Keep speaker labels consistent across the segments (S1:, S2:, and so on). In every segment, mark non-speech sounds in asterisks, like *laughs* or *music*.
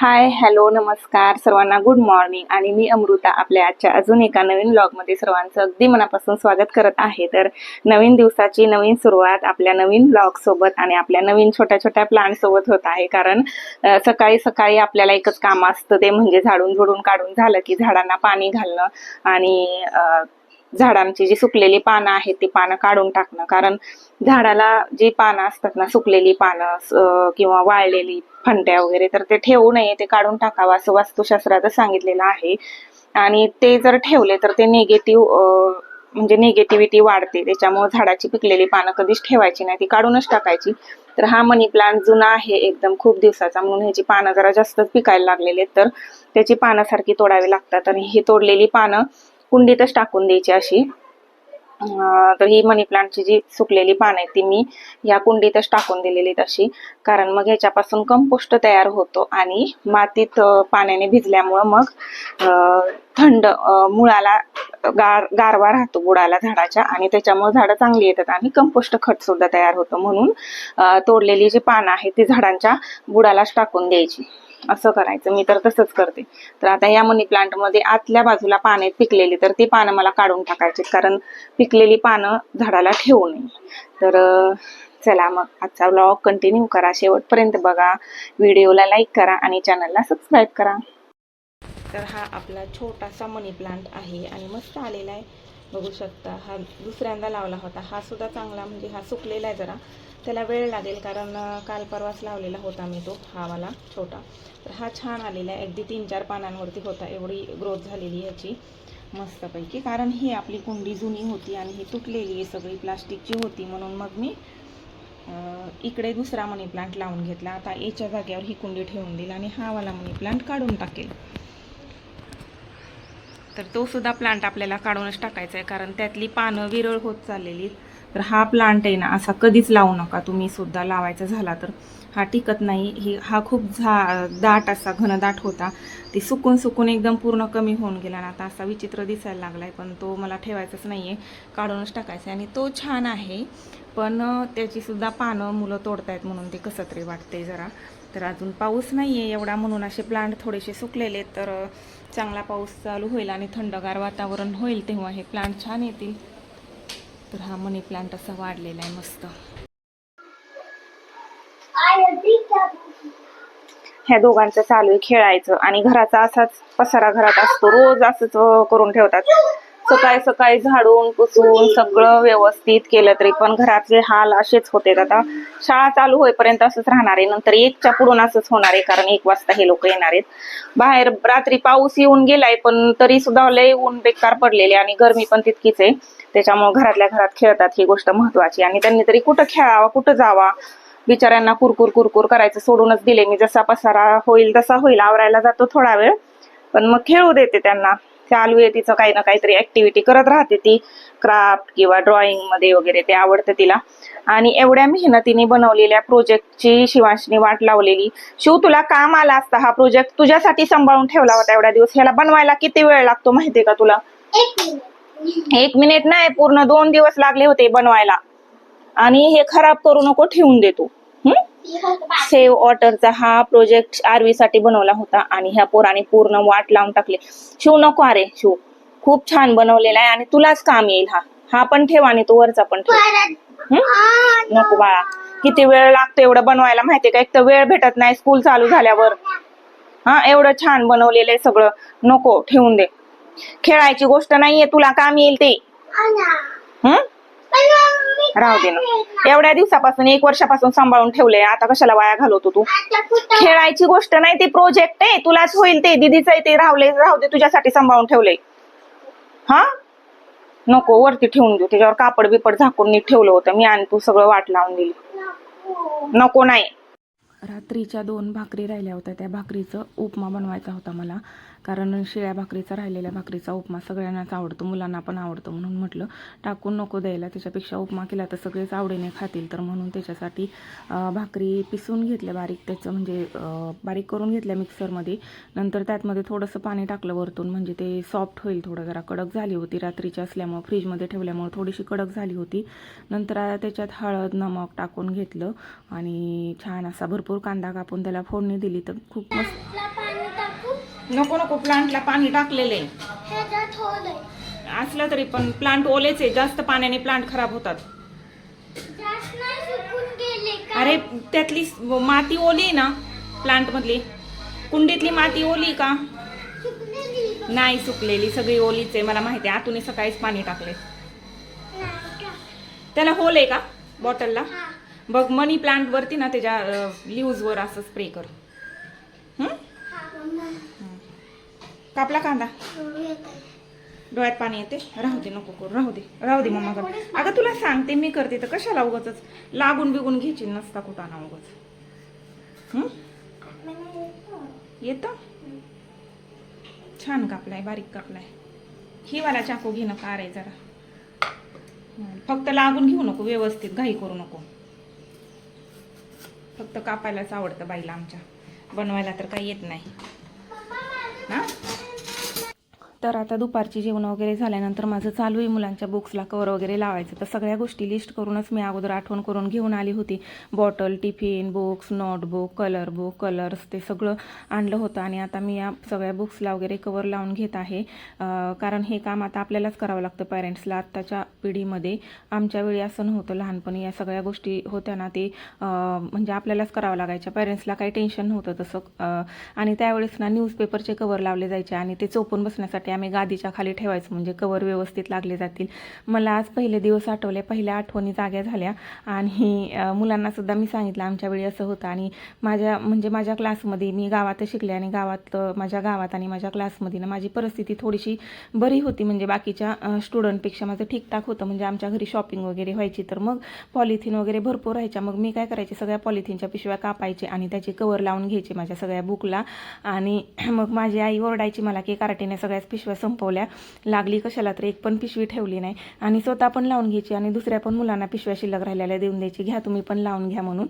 S1: Hi hello नमस्कार सर्वांना good morning आणि मी अमृता आपल्या आजच्या अजून एका नवीन ब्लॉगमध्ये सर्वांचं अगदी मनापासून स्वागत करत आहे. तर नवीन दिवसाची नवीन सुरुवात आपल्या नवीन ब्लॉगसोबत आणि आपल्या नवीन छोट्या छोट्या प्लांटसोबत होत आहे. कारण सकाळी सकाळी आपल्याला एकच काम असतं ते म्हणजे झाडून झुडून काढून झालं की झाडांना पाणी घालणं आणि झाडांची जी सुकलेली पानं आहेत ती पानं काढून टाकणं. कारण झाडाला जी पानं असतात ना सुकलेली पानं किंवा वाळलेली फंट्या वगैरे तर ते ठेवू नये ते काढून टाकावं असं वास्तुशास्त्रात सांगितलेलं आहे. आणि ते जर ठेवले तर ते निगेटिव्ह म्हणजे निगेटिव्हिटी वाढते. त्याच्यामुळे झाडाची पिकलेली पानं कधीच ठेवायची नाही ती काढूनच टाकायची. तर हा मनी प्लांट जुना आहे एकदम खूप दिवसाचा म्हणून ह्याची पानं जरा जास्तच पिकायला लागलेले तर त्याची पानं सारखी तोडावी लागतात आणि ही तोडलेली पानं कुंडीतच टाकून द्यायची अशी. तर ही मनी प्लांटची जी सुकलेली पानं आहेत ती मी या कुंडीतच टाकून दिलेली तशी कारण मग ह्याच्यापासून कंपोस्ट तयार होतो आणि मातीत पाण्याने भिजल्यामुळं मग थंड मुळाला गार गारवा राहतो बुडाला झाडाच्या. आणि त्याच्यामुळे झाडं चांगली येतात आणि कंपोस्ट खत सुद्धा तयार होतं म्हणून तोडलेली जी पानं आहेत ती झाडांच्या बुडालाच टाकून द्यायची. असं करायचं. मी तर तसंच करते. तर आता या मनी प्लांटमध्ये आतल्या बाजूला पाने पिकलेली तर ती पानं मला काढून टाकायची कारण पिकलेली पानं झाडाला ठेवू नये. तर चला मग आजचा ब्लॉग कंटिन्यू करा. शेवटपर्यंत बघा. व्हिडिओला लाईक करा आणि चॅनलला सबस्क्राईब करा. तर हा आपला छोटासा मनी प्लांट आहे आणि मस्त आलेला आहे. बघू शकता हा दुसऱ्यांदा लावला होता. हा सुद्धा चांगला म्हणजे हा सुकलेला आहे जरा. त्याला वेळ लागेल कारण काल परवाच लावलेला होता मी तो हा वाला छोटा. तर हा छान आलेला आहे. अगदी तीन चार पानांवरती होता. एवढी ग्रोथ झालेली याची मस्तपैकी. कारण ही आपली कुंडी जुनी होती आणि ही तुटलेली आहे सगळी प्लास्टिकची होती म्हणून मग मी इकडे दुसरा मनी प्लांट लावून घेतला. आता याच्या जागेवर ही कुंडी ठेवून दिली आणि हा वाला मनी प्लांट काढून टाकेल. तर तो सुद्धा प्लांट आपल्याला काढूनच टाकायचा आहे कारण त्यातली पानं विरळ होत चाललेली तर हा प्लांट आहे ना असा कधीच लावू नका. तुम्ही सुद्धा लावायचा झाला तर. हा टिकत नाही. ही हा खूप झा दाट असा घनदाट होता. ती सुकून सुकून एकदम पूर्ण कमी होऊन गेला ना. आता असा विचित्र दिसायला लागला आहे पण तो मला ठेवायचाच नाही आहे काढूनच टाकायचा आहे आणि तो छान आहे. पण त्याचीसुद्धा पानं मुलं तोडतायत म्हणून ते कसं तरी वाटते जरा. तर अजून पाऊस नाही आहे एवढा म्हणून असे प्लांट थोडेसे सुकलेले तर चांगला पाऊस चालू होईल आणि थंडगार वातावरण होईल तेव्हा हे प्लांट छान येतील. तर हा मनी प्लांट असा वाढलेला आहे मस्त. ह्या दोघांचं चालू आहे खेळायचं आणि घराचा असाच पसारा घरात असतो रोज असंच करून ठेवतात. सकाळी सकाळी झाडून पुसून सगळं व्यवस्थित केलं तरी पण घराचे हाल असेच होते आता शाळा चालू होईपर्यंत असंच राहणार आहे. नंतर एकच्या पुढून असंच होणार आहे कारण एक वाजता हे लोक येणार आहेत. बाहेर रात्री पाऊस येऊन गेलाय पण तरी सुद्धा लय ऊन बेकार पडलेले आणि गरमी पण तितकीच आहे. त्याच्यामुळे घरातल्या घरात खेळतात ही गोष्ट महत्वाची आणि त्यांनी तरी कुठं खेळावा कुठं जावा बिचाऱ्यांना कुरकुर कुरकुर करायचं सोडूनच दिले मी जसा पसारा होईल तसा होईल आवरायला जातो थोडा वेळ पण मग खेळू देते त्यांना. चालू आहे तिचं काही ना काहीतरी ऍक्टिव्हिटी करत राहते ती. क्राफ्ट किंवा ड्रॉइंगमध्ये वगैरे ते आवडतं तिला. आणि एवढ्या मेहनतीने बनवलेल्या प्रोजेक्टची शिवांशनी वाट लावलेली. शिव तुला काम आला असता हा प्रोजेक्ट तुझ्यासाठी सांभाळून ठेवला होता एवढ्या दिवस. ह्याला बनवायला किती वेळ लागतो माहितीये का तुला? एक मिनिट नाही पूर्ण दोन दिवस लागले होते बनवायला. आणि हे खराब करू नको ठेवून देतो सेव्ह वॉटरचा हा प्रोजेक्ट आरवी साठी बनवला होता आणि ह्या पोराने पूर्ण वाट लावून टाकले. शिव नको अरे शिव. खूप छान बनवलेला आहे आणि तुलाच काम येईल हा. हा पण ठेव आणि तो वरचा पण ठेव? नको बाळा. किती वेळ लागतो एवढं बनवायला माहितीये का? एक तर वेळ भेटत नाही स्कूल चालू झाल्यावर. हा एवढं छान बनवलेलं आहे सगळं. नको ठेवून दे. खेळायची गोष्ट नाहीये तुला काम येईल ते. हं? राहू दे ना. एवढ्या दिवसापासून एक वर्षापासून सांभाळून ठेवलंय. आता कशाला वाया घालवतो तू? खेळायची गोष्ट नाही ते प्रोजेक्ट आहे. तुलाच होईल ते. दिदीचं आहे ते राहले राहू दे तुझ्यासाठी सांभाळून ठेवलंय. हा? नको वरती ठेवून देऊ. त्याच्यावर कापड बिपड झाकून नीट ठेवलं होतं. मी आणि तू सगळं वाट लावून दिली. नको नाही. रात्रीच्या दोन भाकरी राहिल्या होत्या. त्या भाकरीचं उपमा बनवायचा होता मला. कारण शिळ्या भाकरीचा राहिलेल्या भाकरीचा उपमा सगळ्यांनाच आवडतो. मुलांना पण आवडतो म्हणून म्हटलं टाकून नको द्यायला. त्याच्यापेक्षा उपमा केला तर सगळेच आवडीने खातील. तर म्हणून त्याच्यासाठी भाकरी पिसून घेतल्या बारीक. त्याचं म्हणजे बारीक करून घेतल्या मिक्सरमध्ये. नंतर त्यातमध्ये थोडंसं पाणी टाकलं वरतून. म्हणजे ते सॉफ्ट होईल थोडं. जरा कडक झाली होती. रात्रीची असल्यामुळं फ्रीजमध्ये ठेवल्यामुळं थोडीशी कडक झाली होती. नंतर त्याच्यात हळद नमक टाकून घेतलं. आणि छान असा भरपूर कांदा कापून त्याला फोडणी दिली तर खूप मस्त. नको नको प्लांटला पाणी टाकलेलं. असलं तरी पण प्लांट ओलेच आहे जास्त पाण्याने प्लांट खराब होतात.
S2: जास्त नाही सुकून गेले का?
S1: अरे त्यातली स- माती ओली आहे ना प्लांट मधली. कुंडीतली माती ओली का?
S2: सुकलेली
S1: नाही सुकलेली सगळी ओलीच आहे मला माहिती आहे आतून सकाळीच पाणी टाकले.
S2: नाही का?
S1: त्याला होल आहे का बॉटलला
S2: हा.
S1: बघ मनी प्लांट वरती ना त्याच्या लिव्ज वर असं स्प्रे कर. कापला कांदा? डोळ्यात पाणी येते. राहू दे नको करू राहू दे राहू दे मम्मा अगं तुला सांगते मी करते तर कशाला उगच लागून बिगून घ्यायची नसता कुठं ना उगच.
S2: येत
S1: येतं? छान कापलाय बारीक कापलाय. ही वाला चाकू घेणं नका आहे जरा. फक्त लागून घेऊ नको व्यवस्थित घाई करू नको. फक्त कापायलाच आवडतं बाईला आमच्या. बनवायला तर काही येत नाही. ना तर आता दुपारची जेवण वगैरे झाल्यानंतर माझं चालू आहे मुलांच्या बुक्सला कवर वगैरे लावायचं. तर सगळ्या गोष्टी लिस्ट करूनच मी अगोदर आठवण करून घेऊन आली होती. Bottle tiffin books notebook colour book colours ते सगळं आणलं होतं आणि आता मी या सगळ्या बुक्सला वगैरे कवर लावून घेत आहे. कारण हे काम आता आपल्यालाच करावं लागतं पॅरेंट्सला. आत्ताच्या पिढीमध्ये आमच्या वेळी असं नव्हतं. लहानपणी या सगळ्या गोष्टी होत्या ना ते म्हणजे आपल्यालाच करावं लागायच्या. पॅरेंट्सला काही टेन्शन नव्हतं तसं. आणि त्यावेळेस ना न्यूजपेपरचे कवर लावले जायचे आणि ते चोपून बसण्यासाठी ते आम्ही गादीच्या खाली ठेवायचो म्हणजे कवर व्यवस्थित लागले जातील. मला आज पहिले दिवस आठवले पहिल्या आठवणी जाग्या झाल्या. आणि मुलांनासुद्धा मी सांगितलं आमच्या वेळी असं होतं. आणि माझ्या म्हणजे माझ्या क्लासमध्ये मी गावात शिकले आणि गावात माझ्या गावात आणि माझ्या क्लासमध्ये ना माझी परिस्थिती थोडीशी बरी होती. म्हणजे बाकीच्या स्टुडंटपेक्षा माझं ठीकठाक होतं. म्हणजे आमच्या घरी शॉपिंग वगैरे व्हायची तर मग पॉलिथिन वगैरे भरपूर राहायच्या. मग मी काय करायचे सगळ्या पॉलिथिनच्या पिशव्या कापायचे आणि त्याचे कवर लावून घ्यायचे माझ्या सगळ्या बुकला. आणि *clears throat* मग माझी आई ओरडायची मला की कार्टीने सगळ्याच पिशव्या पिशव्या संपवल्या. लागली कशाला तर एक पण पिशवी ठेवली नाही. आणि स्वतः पण लावून घ्यायची आणि दुसऱ्या पण मुलांना पिशव्या शिल्लक राहिलेल्या देऊन द्यायची. घ्या तुम्ही पण लावून घ्या म्हणून.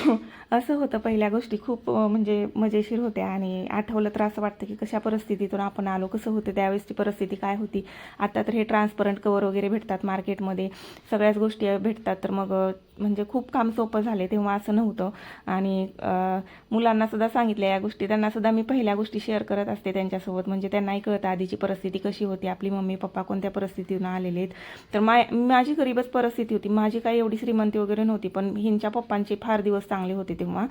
S1: *laughs* असं होतं. पहिल्या गोष्टी खूप म्हणजे मजेशीर होत्या आणि आठवलं तर असं वाटतं की कशा परिस्थितीतून आपण आलो कसं होतं त्यावेळेसची परिस्थिती काय होती. आता तर हे ट्रान्सपरंट कवर वगैरे भेटतात मार्केटमध्ये सगळ्याच गोष्टी भेटतात. तर मग म्हणजे खूप काम सोपं झाले तेव्हा असं नव्हतं. आणि मुलांनासुद्धा मुलांना सुद्धा सांगितलं या गोष्टी. त्यांना सुद्धा मी पहिल्या गोष्टी शेअर करत असते त्यांच्यासोबत. म्हणजे त्यांनाही कळतं आधीची परिस्थिती कशी होती. आपली मम्मी पप्पा कोणत्या परिस्थितीतून आलेले आहेत. तर मा माझी गरीबच परिस्थिती होती. माझी काही एवढी श्रीमंती वगैरे नव्हती. पण हिंच्या पप्पांचे फार दिवस चांगले होते तेव्हा.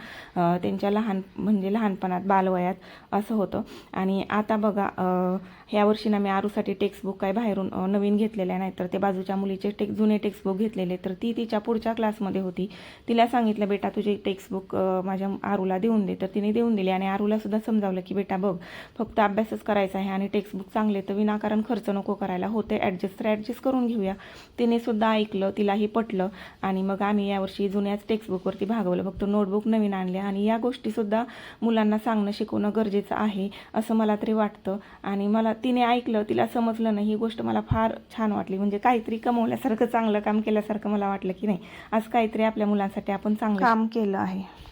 S1: त्यांच्या लहान म्हणजे लहानपणात बालवयात असं होतं. आणि आता बघा अं, ह्या ना मी आरूसाठी टेक्स्टबुक काय बाहेरून नवीन घेतलेल्या नाही तर ते बाजूच्या मुलीचे टेक्स जुने टेक्स्टबुक घेतलेले. तर ती तिच्या पुढच्या क्लासमध्ये होती. तिला सांगितलं बेटा तुझे टेक्स्टबुक माझ्या आरूला देऊन दे. तर तिने देऊन दिले आणि आरूला सुद्धा समजावलं की बेटा बघ फक्त अभ्यासच करायचा आहे आणि टेक्स्टबुक चांगले तर विनाकारण खर्च नको करायला. होते ॲडजस्ट तर ॲडजस्ट करून घेऊया. तिने सुद्धा ऐकलं तिलाही पटलं. आणि मग आम्ही यावर्षी जुन्याच टेक्स्टबुकवरती भागवलं. फक्त नोटबुक नवीन आणले आणि या गोष्टीसुद्धा मुलांना सांगणं शिकवणं गरजेचं आहे असं मला तरी वाटतं. आणि मला तिने ऐकलं तिला समजलं नाही ही गोष्ट मला फार छान वाटली. म्हणजे काहीतरी कमवल्यासारखं चांगलं काम केल्यासारखं मला वाटलं की नाही. आज काहीतरी आपल्या मुलांसाठी आपण चांगलं काम केलं आहे.